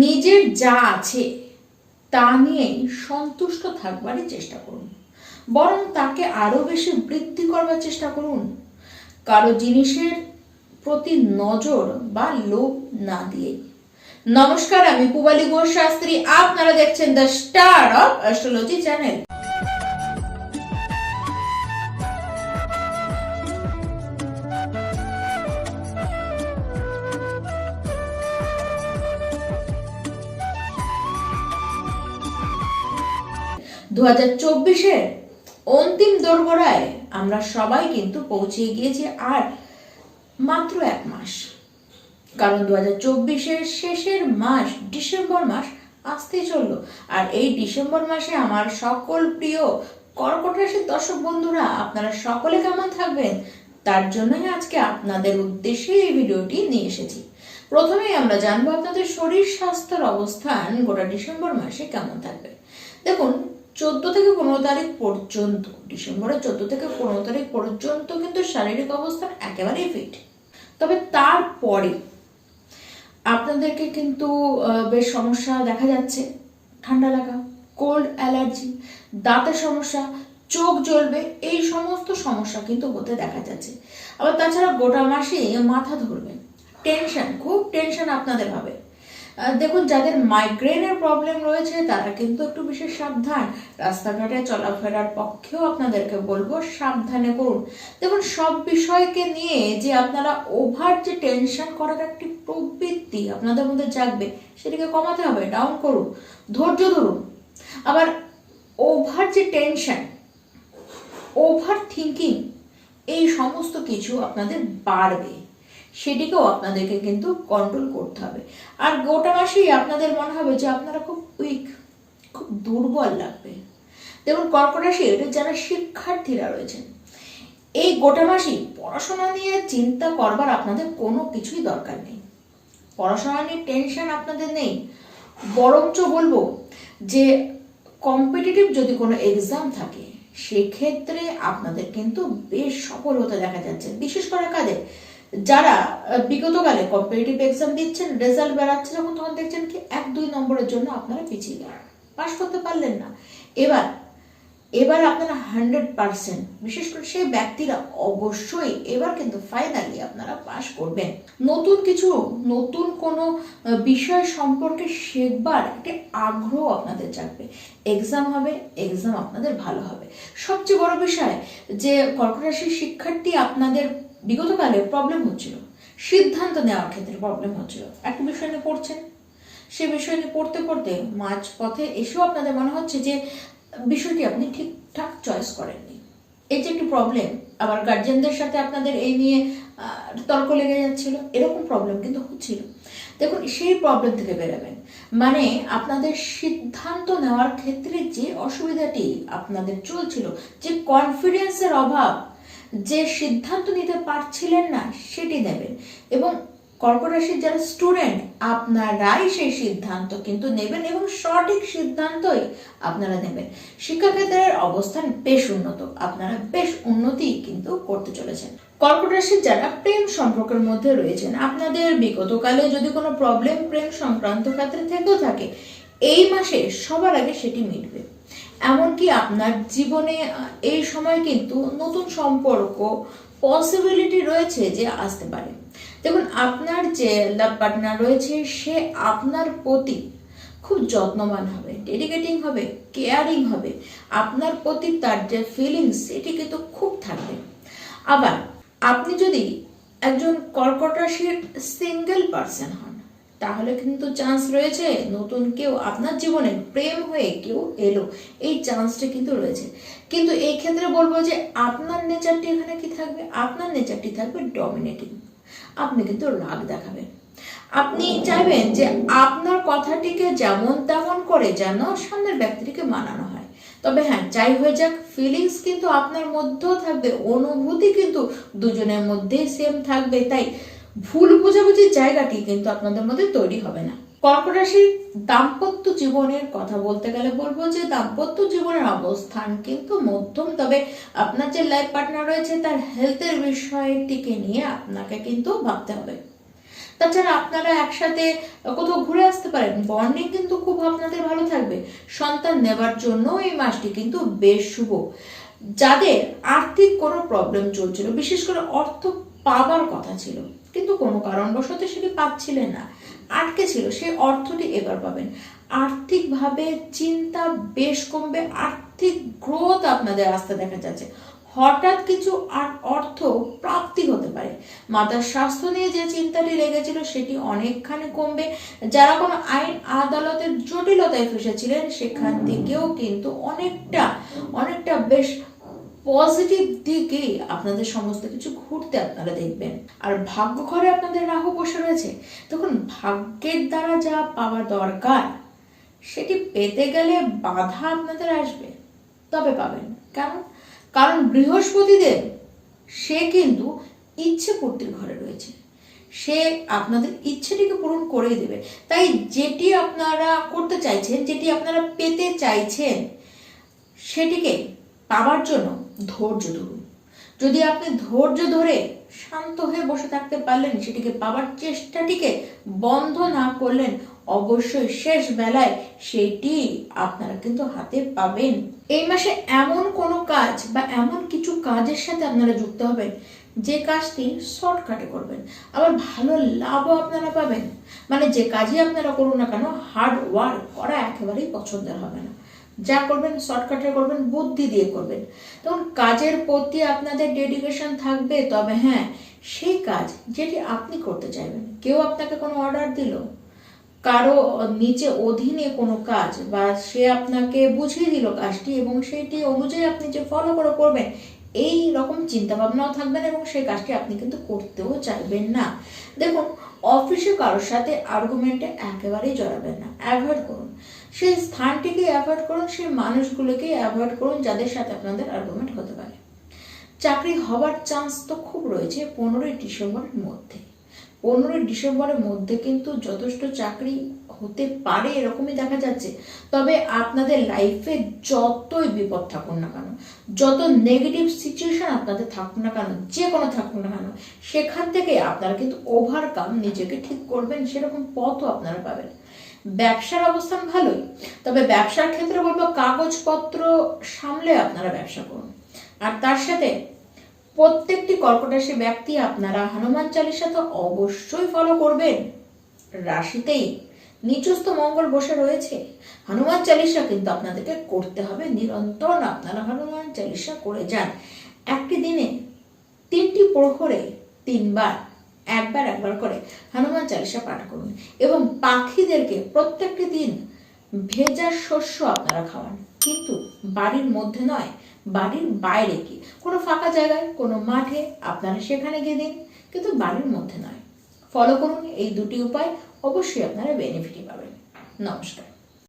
নিজের যা আছে তা নিয়েই সন্তুষ্ট থাকবারই চেষ্টা করুন। বরং তাকে আরও বেশি বৃদ্ধি করবার চেষ্টা করুন। কারও জিনিসের প্রতি নজর বা লোভ না দিয়ে নমস্কার, আমি পুবালি ঘোষ শাস্ত্রী। আপনারা দেখছেন the star of astrology channel দু হাজার অন্তিম দোরগোড়ায় আমরা সবাই কিন্তু পৌঁছে গিয়েছি আর মাত্র এক মাস। কারণ দু হাজার চব্বিশের শেষের মাস, ডিসেম্বর মাস আসতেই চলল। আর এই ডিসেম্বর মাসে আমার সকল প্রিয় কর্কট রাশির দর্শক বন্ধুরা, আপনারা সকলে কেমন থাকবেন? তার জন্যই আজকে আপনাদের উদ্দেশ্যে এই ভিডিওটি নিয়ে এসেছি। প্রথমেই আমরা জানব আপনাদের শরীর স্বাস্থ্যের অবস্থান গোটা ডিসেম্বর মাসে কেমন থাকবে। দেখুন চোদ্দ থেকে পনেরো তারিখ পর্যন্ত, ডিসেম্বরের চোদ্দ থেকে পনেরো তারিখ পর্যন্ত কিন্তু শারীরিক অবস্থান একেবারেই ফিট তবে তারপরে আপনাদেরকে কিন্তু বেশ সমস্যা দেখা যাচ্ছে। ঠান্ডা লাগা কোল্ড অ্যালার্জি দাঁতের সমস্যা, চোখ জ্বলবে, এই সমস্ত সমস্যা কিন্তু হতে দেখা যাচ্ছে। আবার তাছাড়া গোটা মাসে মাথা ধরবে। টেনশন খুব টেনশন আপনাদের হবে দেখুন, যাদের মাইগ্রেনের প্রবলেম রয়েছে, তারা কিন্তু একটু বিশেষ সাবধান। রাস্তাঘাটে চলাফেরার পক্ষেও আপনাদেরকে বলব, সাবধানে করুন। দেখুন, সব বিষয়কে নিয়ে যে আপনারা ওভার যে টেনশন করার একটি প্রবৃত্তি আপনাদের মধ্যে জাগবে, সেটাকে কমাতে হবে ডাউন করুন, ধৈর্য ধরুন। আবার ওভার যে টেনশন ওভার থিঙ্কিং এই সমস্ত কিছু আপনাদের বাড়বে। সেটিকেও আপনাদেরকে কিন্তু কন্ট্রোল করতে হবে। আর গোটা মাসেই আপনাদের মনে হবে যে আপনারা খুব উইক খুব দুর্বল লাগবে। দেখুন, কর্কট রাশির যারা শিক্ষার্থীরা রয়েছেন, এই গোটা মাসেই পড়াশোনা নিয়ে চিন্তা করবার আপনাদের কোনো কিছুই দরকার নেই। পড়াশোনা নিয়ে টেনশন আপনাদের নেই। বরঞ্চ বলব যে কম্পিটিটিভ যদি কোনো এক্সাম থাকে, সেক্ষেত্রে আপনাদের কিন্তু বেশ সফল হতে দেখা যাচ্ছে। বিশেষ করে কাদের? যারা বিগতকালে কম্পিটিটিভ এক্সাম দিচ্ছেন রেজাল্ট বেরাচ্ছে যখন, তখন দেখছেন কি এক, দুই নম্বরের জন্য আপনারা পিছিয়ে গেলেন। পাশ করতে পারলেন না। এবার এবার আপনারা হান্ড্রেড পার্সেন্ট বিশেষ করে সেই ব্যক্তিরা অবশ্যই এবার কিন্তু ফাইনালি আপনারা পাশ করবেন। নতুন কিছু, নতুন কোনো বিষয় সম্পর্কে শেখবার একটি আগ্রহ আপনাদের জাগবে। এক্সাম হবে এক্সাম আপনাদের ভালো হবে। সবচেয়ে বড় বিষয় যে কর্কটাশির শিক্ষার্থী আপনাদের বিগতকালে প্রবলেম হচ্ছিল। সিদ্ধান্ত নেওয়ার ক্ষেত্রে প্রবলেম হচ্ছিল। একটা বিষয় নিয়ে পড়ছেন? সে বিষয় নিয়ে পড়তে পড়তে মাঝ পথে এসেও আপনাদের মনে হচ্ছে যে বিষয়টি আপনি ঠিকঠাক চয়েস করেননি। এই যে একটি প্রবলেম আবার গার্জেনদের সাথে আপনাদের এই নিয়ে তর্ক লেগে যাচ্ছিল, এরকম প্রবলেম কিন্তু হচ্ছিল। দেখুন, সেই প্রবলেম থেকে বেরোবেন। মানে আপনাদের সিদ্ধান্ত নেওয়ার ক্ষেত্রে যে অসুবিধাটি আপনাদের চলছিল, যে কনফিডেন্সের অভাব যে সিদ্ধান্ত নিতে পারছিলেন না, সেটি নেবেন। এবং কর্কট রাশির যারা স্টুডেন্ট আপনারাই সেই সিদ্ধান্ত কিন্তু নেবেন এবং সঠিক সিদ্ধান্তই আপনারা নেবেন। শিক্ষাক্ষেত্রের অবস্থান বেশ উন্নত। আপনারা বেশ উন্নতি কিন্তু করতে চলেছেন। কর্কট রাশির যারা প্রেম সম্পর্কের মধ্যে রয়েছেন, আপনাদের বিগতকালে যদি কোনো প্রবলেম প্রেম সংক্রান্ত ক্ষেত্রে থেকেও থাকে, এই মাসে সবার আগে সেটি মিটবে। এমনকি আপনার জীবনে এই সময় কিন্তু নতুন সম্পর্ক পসিবিলিটি রয়েছে যে আসতে পারে। দেখুন, আপনার যে লাভ পার্টনার রয়েছে, সে আপনার প্রতি খুব যত্নবান হবে ডেডিকেটিং হবে কেয়ারিং হবে। আপনার প্রতি তার যে ফিলিংস সেটি কিন্তু খুব থাকবে। আবার আপনি যদি একজন কর্কট রাশির সিঙ্গেল পার্সন হন তাহলে কিন্তু চান্স রয়েছে। নতুন কেউ আপনার জীবনে প্রেম হয়ে কেউ এলো। এই চান্সটা কিন্তু রয়েছে। কিন্তু এই ক্ষেত্রে বলব যে, আপনার নেচারটি এখানে কি থাকবে? আপনার নেচারটি থাকবে ডমিনেটিং আপনি কিন্তু রাগ দেখাবেন। আপনি চাইবেন যে, আপনার কথাটিকে যেমন তেমন করে যেন সামনের ব্যক্তিটিকে মানানো হয়। তবে হ্যাঁ যাই হয়ে যাক ফিলিংস কিন্তু আপনার মধ্যেও থাকবে, অনুভূতি কিন্তু দুজনের মধ্যেই সেম থাকবে। তাই ভুল বোঝাবুঝির জায়গাটি কিন্তু আপনাদের মধ্যে তৈরি হবে না। কর্কট রাশির দাম্পত্য জীবনের কথা বলতে গেলে বলব যে দাম্পত্য জীবনের অবস্থান কিন্তু মধ্যম, তবে আপনার যে লাইফ পার্টনার রয়েছে তার হেলথের বিষয়টিকে নিয়ে আপনাকে কিন্তু ভাবতে হবে। তাছাড়া আপনারা একসাথে কোথাও ঘুরে আসতে পারেন বন্ডিং কিন্তু খুব আপনাদের ভালো থাকবে। সন্তান নেবার জন্য এই মাসটি কিন্তু বেশ শুভ। যাদের আর্থিক কোনো প্রবলেম চলছিল, বিশেষ করে অর্থ পাবার কথা ছিল কিন্তু কোনো কারণবশত সেটি পাচ্ছিলেন না? আটকে ছিল সেই অর্থটি এবার পাবেন। আর্থিকভাবে চিন্তা বেশ কমবে, আর্থিক গ্রোথ আপনাদের আসতে দেখা যাচ্ছে। হঠাৎ কিছু আর অর্থ প্রাপ্তি হতে পারে। মাতার স্বাস্থ্য নিয়ে যে চিন্তাটি লেগেছিল, সেটি অনেকখানি কমবে। যারা কোনো আইন আদালতের জটিলতায় ফেসেছিলেন, সেখান থেকেও কিন্তু অনেকটা অনেকটা বেশ পজিটিভ দিকে আপনাদের সমস্ত কিছু ঘুরতে আপনারা দেখবেন। আর ভাগ্য ঘরে আপনাদের রাহু বসে রয়েছে। তখন ভাগ্যের দ্বারা যা পাওয়া দরকার, সেটি পেতে গেলে বাধা আপনাদের আসবে। তবে পাবেন। কারণ কারণ বৃহস্পতিদেব, সে কিন্তু ইচ্ছে পূর্তির ঘরে রয়েছে। সে আপনাদের ইচ্ছেটিকে পূরণ করেই দেবে। তাই যেটি আপনারা করতে চাইছেন, যেটি আপনারা পেতে চাইছেন, সেটিকে পাওয়ার জন্য ধৈর্য ধরুন। যদি আপনি ধৈর্য ধরে শান্ত হয়ে বসে থাকতে পারলেন, সেটিকে পাওয়ার চেষ্টাটিকে বন্ধ না করলেন, অবশ্যই শেষ বেলায় সেটি আপনারা কিন্তু হাতে পাবেন। এই মাসে এমন কোনো কাজ বা এমন কিছু কাজের সাথে আপনারা যুক্ত হবেন, যে কাজটি শর্টকাটে করবেন। আবার ভালো লাভও আপনারা পাবেন। মানে যে কাজই আপনারা করুন না কেন হার্ড ওয়ার্ক করা একেবারেই পছন্দের হবে না। যা করবেন শর্টকাটে করবেন, বুদ্ধি দিয়ে করবেন। তখন কাজের প্রতি আপনাদের ডেডিকেশন থাকবে, তবে হ্যাঁ সেই কাজ যেটি আপনি করতে চাইবেন। কেউ আপনাকে কোনো অর্ডার দিল, কারও নিচে অধীনে কোনো কাজ বা সে আপনাকে বুঝিয়ে দিল কাজটি এবং সেটি অনুযায়ী আপনি যে ফলো করে করবেন, এই রকম চিন্তা ভাবনাও থাকবেন এবং সেই কাজটি আপনি কিন্তু করতেও চাইবেন না। দেখুন অফিসে কারোর সাথে আর্গুমেন্টে একেবারেই জড়াবেন না। অ্যাভয়েড করুন। সেই স্থানটিকে অ্যাভয়েড করুন, সেই মানুষগুলোকে অ্যাভয়েড করুন যাদের সাথে আপনাদের আর্গুমেন্ট হতে পারে। চাকরি হবার চান্স তো খুব রয়েছে পনেরোই ডিসেম্বরের মধ্যে। পনেরোই ডিসেম্বরের মধ্যে কিন্তু যথেষ্ট চাকরি হতে পারে এরকমই দেখা যাচ্ছে। তবে আপনাদের লাইফে যতই বিপদ থাকুন না কেন, যত নেগেটিভ সিচুয়েশন আপনাদের থাকুক না কেন, যে কোনো থাকুক না কেন, সেখান থেকে আপনারা কিন্তু ওভারকাম নিজেকে ঠিক করবেন, সেরকম পথও আপনারা পাবেন। ব্যবসার অবস্থান ভালোই, তবে ব্যবসার ক্ষেত্রে বলব কাগজপত্র সামলে আপনারা ব্যবসা করুন। আর তার সাথে প্রত্যেকটি কর্কটাশী ব্যক্তি আপনারা হনুমান চালিসা তো অবশ্যই ফলো করবেন। রাশিতেই নিচস্থ মঙ্গল বসে রয়েছে। হনুমান চালিসা কিন্তু আপনাদেরকে করতে হবে নিরন্তর। আপনারা হনুমান চালিসা করে যান। একটি দিনে তিনটি প্রহরে তিনবার, একবার একবার করে হনুমান চালিসা পাঠ করুন এবং পাখিদেরকে প্রত্যেকটি দিন ভেজা শস্য আপনারা খাওয়ান। কিন্তু বাড়ির মধ্যে নয় বাড়ির বাইরে কি? কোনো ফাঁকা জায়গায়, কোনো মাঠে আপনারা সেখানে গিয়ে দিন। কিন্তু বাড়ির মধ্যে নয়। ফলো করুন, এই দুটি উপায় অবশ্যই আপনারা বেনিফিটই পাবেন। নমস্কার।